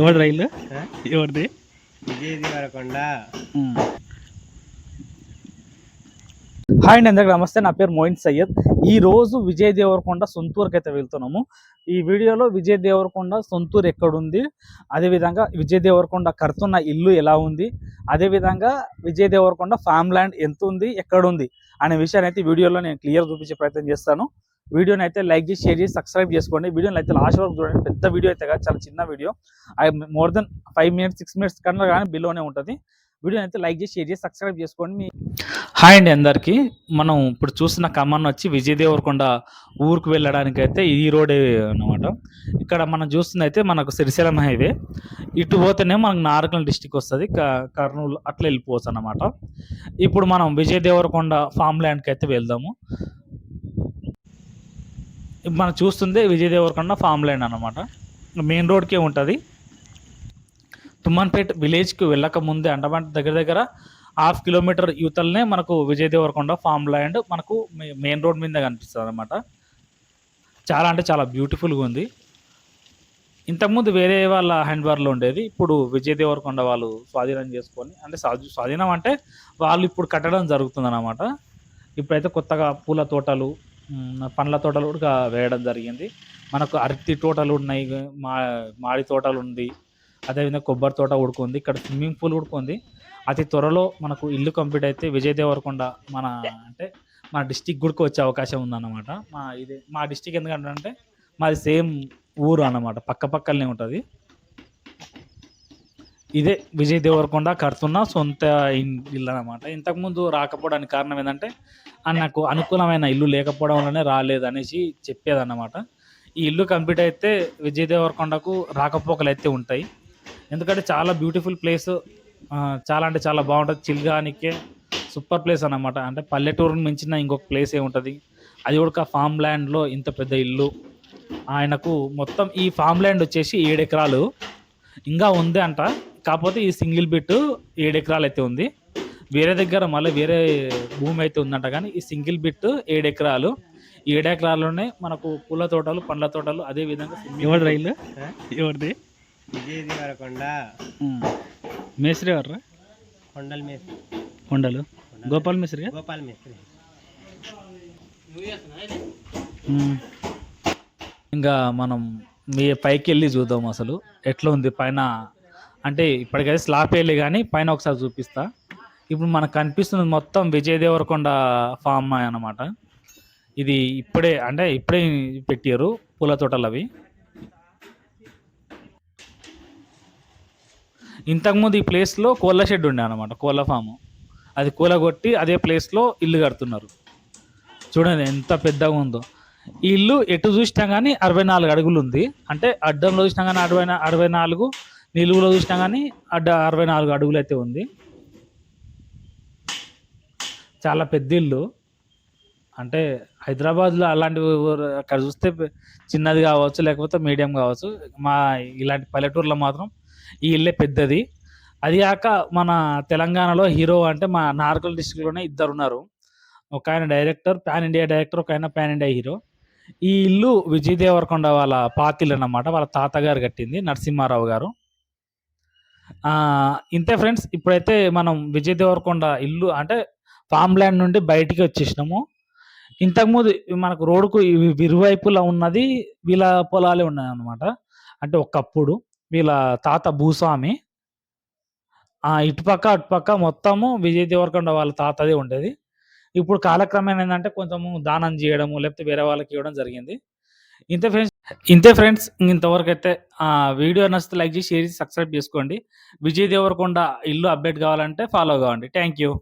ఎవరి రైలు? ఎవరిది విజయ్ దేవరకొండ హాయ్ అండి అందరికీ నమస్తే. నా పేరు మోయిన్ సయ్యద్. ఈ రోజు విజయ్ దేవరకొండ సొంతూరుకి అయితే వెళ్తున్నాము. ఈ వీడియోలో విజయ్ దేవరకొండ సొంతూరు ఎక్కడుంది అదేవిధంగా విజయ్ దేవరకొండ కడుతున్న ఇల్లు ఎలా ఉంది అదేవిధంగా విజయ్ దేవరకొండ ఫామ్ ల్యాండ్ ఎంత ఉంది ఎక్కడ ఉంది అనే విషయాన్ని అయితే ఈ వీడియోలో నేను క్లియర్ చూపించే ప్రయత్నం చేస్తాను. వీడియోని అయితే లైక్ చేసి షేర్ చేసి సబ్స్క్రైబ్ చేసుకోండి. వీడియోని అయితే లాస్ట్ వరకు చూడండి. పెద్ద వీడియో అయితే కాదు చాలా చిన్న video. More then five minutes six minutes కన్నా కానీ బిలోనే ఉంటుంది. వీడియోని అయితే లైక్ చేసి షేర్ చేసి సబ్స్క్రైబ్ చేసుకోండి. మీ హాయ్ అండి అందరికీ. మనం ఇప్పుడు చూస్తున్న కమాన్ వచ్చి విజయ్ దేవరకొండ ఊరికి వెళ్ళడానికి అయితే ఈ రోడ్ అనమాట ఇక్కడ మనం చూస్తుంది అయితే మనకు శ్రీశైలం హైవే. ఇటు పోతేనే మనకు నారకల్ డిస్టిక్ వస్తుంది. క- కర్నూలు అట్లా వెళ్ళిపోవచ్చు అనమాట ఇప్పుడు మనం విజయదేవరకొండ ఫామ్ ల్యాండ్కి అయితే వెళ్దాము. మనం చూస్తుంది విజయ్ దేవరకొండ ఫామ్ ల్యాండ్ అనమాట మెయిన్ రోడ్కే ఉంటుంది. తుమ్మన్పేట్ విలేజ్కి వెళ్ళక ముందే అండమాన్ దగ్గర దగ్గర హాఫ్ కిలోమీటర్ యూతల్నే మనకు విజయ్ దేవరకొండ ఫామ్ ల్యాండ్ మనకు మె- మెయిన్ రోడ్ మీద కనిపిస్తుంది అనమాట చాలా అంటే చాలా బ్యూటిఫుల్గా ఉంది. ఇంతకుముందు వేరే వాళ్ళ హ్యాండ్బార్లో ఉండేది. ఇప్పుడు విజయ్ దేవరకొండ వాళ్ళు స్వాధీనం చేసుకొని అంటే స్వాధీనం అంటే వాళ్ళు ఇప్పుడు కట్టడం జరుగుతుంది అనమాట ఇప్పుడైతే కొత్తగా పూల తోటలు పండ్ల తోటలు కూడా వేయడం జరిగింది. మనకు అరటి తోటలు ఉన్నాయి మా మాడి తోటలు ఉంది అదేవిధంగా కొబ్బరి తోట ఉడుకుంది ఇక్కడ స్విమ్మింగ్ పూల్ ఉడుకుంది అతి త్వరలో మనకు ఇల్లు కంప్లీట్ అయితే విజయ్ దేవరకొండ మన అంటే మన డిస్టిక్ గుడికి వచ్చే అవకాశం ఉందన్నమాట. మా ఇది మా డిస్టిక్ ఎందుకంటే మాది సేమ్ ఊరు అన్నమాట పక్క పక్కనే ఉంటుంది. ఇదే విజయ్ దేవరకొండ కడుతున్న సొంత ఇల్లు అనమాట ఇంతకుముందు రాకపోవడానికి కారణం ఏంటంటే ఆ నాకు అనుకూలమైన ఇల్లు లేకపోవడం వల్లనే రాలేదు అనేసి చెప్పేదన్నమాట. ఈ ఇల్లు కంప్లీట్ అయితే విజయ్ దేవరకొండకు రాకపోకలు అయితే ఉంటాయి. ఎందుకంటే చాలా బ్యూటిఫుల్ ప్లేస్ చాలా అంటే చాలా బాగుంటుంది. చిల్గానికే సూపర్ ప్లేస్ అనమాట అంటే పల్లెటూరుని మించిన ఇంకొక ప్లేస్ ఏముంటుంది? అది కూడా ఫామ్ ల్యాండ్లో ఇంత పెద్ద ఇల్లు. ఆయనకు మొత్తం ఈ ఫామ్ ల్యాండ్ వచ్చేసి ఏడెకరాలు. ఇంకా ఉంది అంట. కాకపోతే ఈ సింగిల్ బిట్ ఏడు ఎకరాలు అయితే ఉంది. వేరే దగ్గర మళ్ళీ వేరే భూమి అయితే ఉందంట కానీ ఈ సింగిల్ బిట్ ఏడు ఎకరాలు. ఏడు ఎకరాల్లోనే మనకు పూల తోటలు పండ్ల తోటలు అదే విధంగా ఎవరి రైలు? ఎవరిది? విజయ్ దేవరకొండ మేస్త్రి ఎవర్రా? కొండల మేస్త్రి. కొండలు. గోపాల్ మేస్త్రి గోపాల్ మేస్త్రి. ఇంకా మనం మీ పైకి వెళ్ళి చూద్దాం అసలు. ఎట్లా ఉంది? పైన అంటే ఇప్పటికైతే స్లాప్ వేయలే కానీ పైన ఒకసారి చూపిస్తా. ఇప్పుడు మనకు కనిపిస్తుంది మొత్తం విజయ్ దేవరకొండ ఫామ్ అన్నమాట. ఇది ఇప్పుడే అంటే ఇప్పుడే పెట్టారు పూల తోటలు అవి. ఇంతకుముందు ఈ ప్లేస్లో కోళ్ళ షెడ్ ఉండే అనమాట కోళ్ళ ఫామ్. అది కూలగొట్టి అదే ప్లేస్లో ఇల్లు కడుతున్నారు. చూడండి ఎంత పెద్దగా ఉందో. ఈ ఇల్లు ఎటు చూసినా కానీ అరవై నాలుగు అడుగులు ఉంది. అంటే అడ్డంలో చూసినా కానీ అరవై అరవై నాలుగు నిలువులో చూసినా కానీ అడ్డ అరవై నాలుగు అడుగులు అయితే ఉంది. చాలా పెద్ద ఇల్లు అంటే హైదరాబాద్లో అలాంటి అక్కడ చూస్తే చిన్నది కావచ్చు లేకపోతే మీడియం కావచ్చు మా ఇలాంటి పల్లెటూరులో మాత్రం ఈ ఇల్లే పెద్దది. అది కాక మన తెలంగాణలో హీరో అంటే మా నార్కల్ డిస్టిక్లోనే ఇద్దరు ఉన్నారు ఒక ఆయన డైరెక్టర్ పాన్ ఇండియా డైరెక్టర్ ఒక ఆయన పాన్ ఇండియా హీరో. ఈ ఇల్లు విజయ్ దేవరకొండ వాళ్ళ పాతిల్ అన్నమాట వాళ్ళ తాతగారు కట్టింది నరసింహారావు గారు. ఆ, ఇంతే ఫ్రెండ్స్ ఇప్పుడైతే మనం విజయ్ దేవరకొండ ఇల్లు అంటే ఫామ్ ల్యాండ్ నుండి బయటికి వచ్చేసినాము. ఇంతకుముందు మనకు రోడ్డుకు ఇవి- ఇరువైపులా ఉన్నది వీళ్ళ పొలాలే ఉన్నాయన్నమాట. అంటే ఒకప్పుడు వీళ్ళ తాత భూస్వామి. ఆ ఇటుపక్క అటుపక్క మొత్తము విజయ్ దేవరకొండ వాళ్ళ తాతదే ఉండేది. ఇప్పుడు కాలక్రమేణా ఏంటంటే కొంచెము దానం చేయడము లేకపోతే వేరే వాళ్ళకి ఇవ్వడం జరిగింది. ఇంతే ఫ్రెండ్స్ ఇంతే ఫ్రెండ్స్ ఇంతవరకు అయితే ఆ వీడియో నచ్చితే లైక్ చేసి షేర్ చేసి సబ్స్క్రైబ్ చేసుకోండి. విజయ్ దేవరకొండ ఇల్లు అప్డేట్ కావాలంటే ఫాలో కావండి. Thank you.